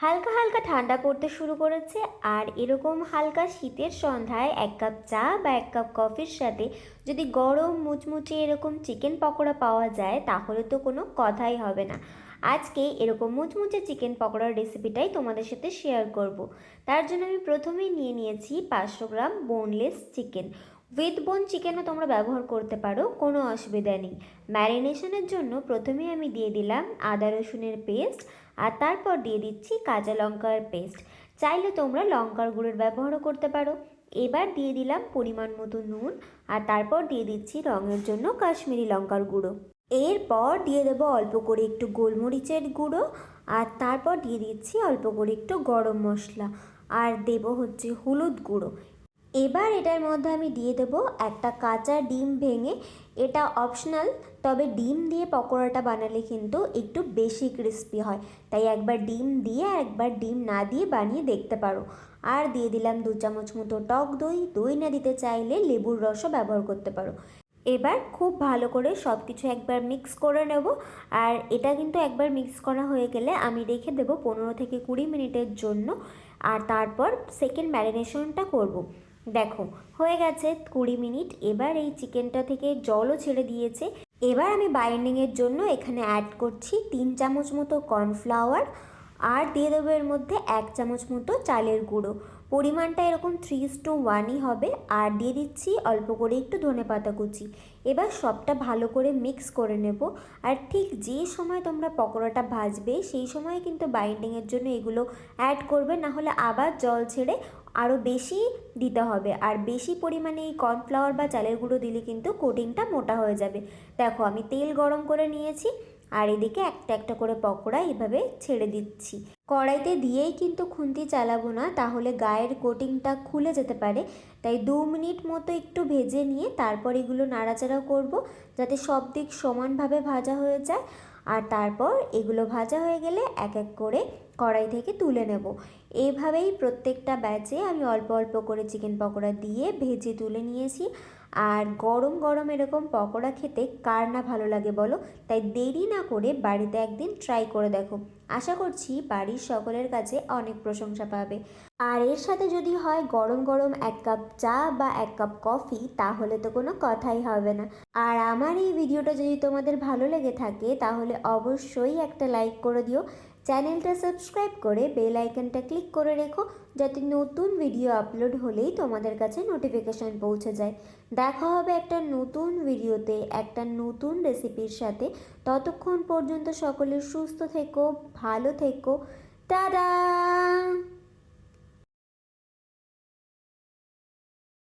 হালকা হালকা ঠান্ডা পড়তে শুরু করেছে আর এরকম হালকা শীতের সন্ধ্যায় এক কাপ চা বা এক কাপ কফির সাথে যদি গরম মুচমুচে এরকম চিকেন পকোড়া পাওয়া যায় তাহলে তো কোনো কথাই হবে না আজকে এরকম মুচমুচে চিকেন পকোড়ার রেসিপিটাই তোমাদের সাথে শেয়ার করব। তার জন্য আমি প্রথমেই নিয়ে নিয়েছি পাঁচশো গ্রাম বোনলেস চিকেন উইথ বোন চিকেনও তোমরা ব্যবহার করতে পারো, কোনো অসুবিধা নেই। ম্যারিনেশনের জন্য প্রথমে আমি দিয়ে দিলাম আদা রসুনের পেস্ট আর তারপর দিয়ে দিচ্ছি কাঁচা লঙ্কার পেস্ট। চাইলে তোমরা লঙ্কার গুঁড়োর ব্যবহারও করতে পারো। এবার দিয়ে দিলাম পরিমাণ মতো নুন আর তারপর দিয়ে দিচ্ছি রঙের জন্য কাশ্মীরি লঙ্কার গুঁড়ো। এরপর দিয়ে দেবো অল্প করে একটু গোলমরিচের গুঁড়ো আর তারপর দিয়ে দিচ্ছি অল্প করে একটু গরম মশলা। আর দেব হচ্ছে হলুদ গুঁড়ো। এবার এটার মধ্যে আমি দিয়ে দেবো একটা কাঁচা ডিম ভেঙে, এটা অপশনাল তবে ডিম দিয়ে পকোড়াটা বানালে কিন্তু একটু বেশি ক্রিস্পি হয়। তাই একবার ডিম দিয়ে একবার ডিম না দিয়ে বানিয়ে দেখতে পারো। আর দিয়ে দিলাম দু চামচ মতো টক দই দই না দিতে চাইলে লেবুর রসও ব্যবহার করতে পারো। এবার খুব ভালো করে সব কিছু একবার মিক্স করে নেব। আর এটা কিন্তু একবার মিক্স করা হয়ে গেলে আমি রেখে দেবো পনেরো থেকে কুড়ি মিনিটের জন্য। আর তারপর সেকেন্ড ম্যারিনেশনটা করব। দেখো, হয়ে গেছে কুড়ি মিনিট। এবার এই চিকেনটা থেকে জলও ছেড়ে দিয়েছে। এবার আমি বাইন্ডিংয়ের জন্য এখানে অ্যাড করছি তিন চামচ মতো কর্নফ্লাওয়ার আর দিয়ে দেবো এর মধ্যে এক চামচ মতো চালের গুঁড়ো। পরিমাণটা এরকম থ্রি টু ওয়ানই হবে, আর দিয়ে দিচ্ছি অল্প করে একটু ধনে পাতা কুচি। এবার সবটা ভালো করে মিক্স করে নেব, আর ঠিক যে সময় তোমরা পকোড়াটা ভাজবে, সেই সময় কিন্তু বাইন্ডিংয়ের জন্য এগুলো অ্যাড করবে না হলে আবার জল ছেড়ে আরও বেশি দিতে হবে। আর বেশি পরিমাণে এই কর্নফ্লাওয়ার বা চালের গুঁড়ো দিলে কিন্তু কোটিংটা মোটা হয়ে যাবে। দেখো, আমি তেল গরম করে নিয়েছি, আর এদিকে একটা একটা করে পকোড়া এভাবে ছেড়ে দিচ্ছি। কড়াইতে দিয়েই কিন্তু খুন্তি চালাবো না, তাহলে গায়ের কোটিংটা খুলে যেতে পারে। তাই দু মিনিট মতো একটু ভেজে নিয়ে তারপর এগুলো নাড়াচাড়া করব, যাতে সব দিক সমানভাবে ভাজা হয়ে যায়। আর তারপর এগুলো ভাজা হয়ে গেলে এক এক করে কড়াই থেকে তুলে নেব। এভাবেই প্রত্যেকটা ব্যাচে আমি অল্প অল্প করে চিকেন পকোড়া দিয়ে ভেজে তুলে নিয়েছি। আর গরম গরম এরকম পকোড়া খেতে কার না ভালো লাগে বলো? তাই দেরি না করে বাড়িতে একদিন ট্রাই করে দেখো। আশা করছি বাড়ির সকলের কাছে অনেক প্রশংসা পাবে। আর এর সাথে যদি হয় গরম গরম এক কাপ চা বা এক কাপ কফি, তাহলে তো কোনো কথাই হবে না। আর আমার এই ভিডিওটা যদি তোমাদের ভালো লেগে থাকে, তাহলে অবশ্যই একটা লাইক করে দিও। চ্যানেলটা সাবস্ক্রাইব করে বেল আইকনটা ক্লিক করে রেখো, যাতে নতুন ভিডিও আপলোড হলেই তোমাদের কাছে নোটিফিকেশান পৌঁছে যায়। দেখা হবে একটা নতুন ভিডিওতে, একটা নতুন রেসিপির সাথে। ততক্ষণ পর্যন্ত সকলে সুস্থ থেকো, ভালো থেকো। 哒哒。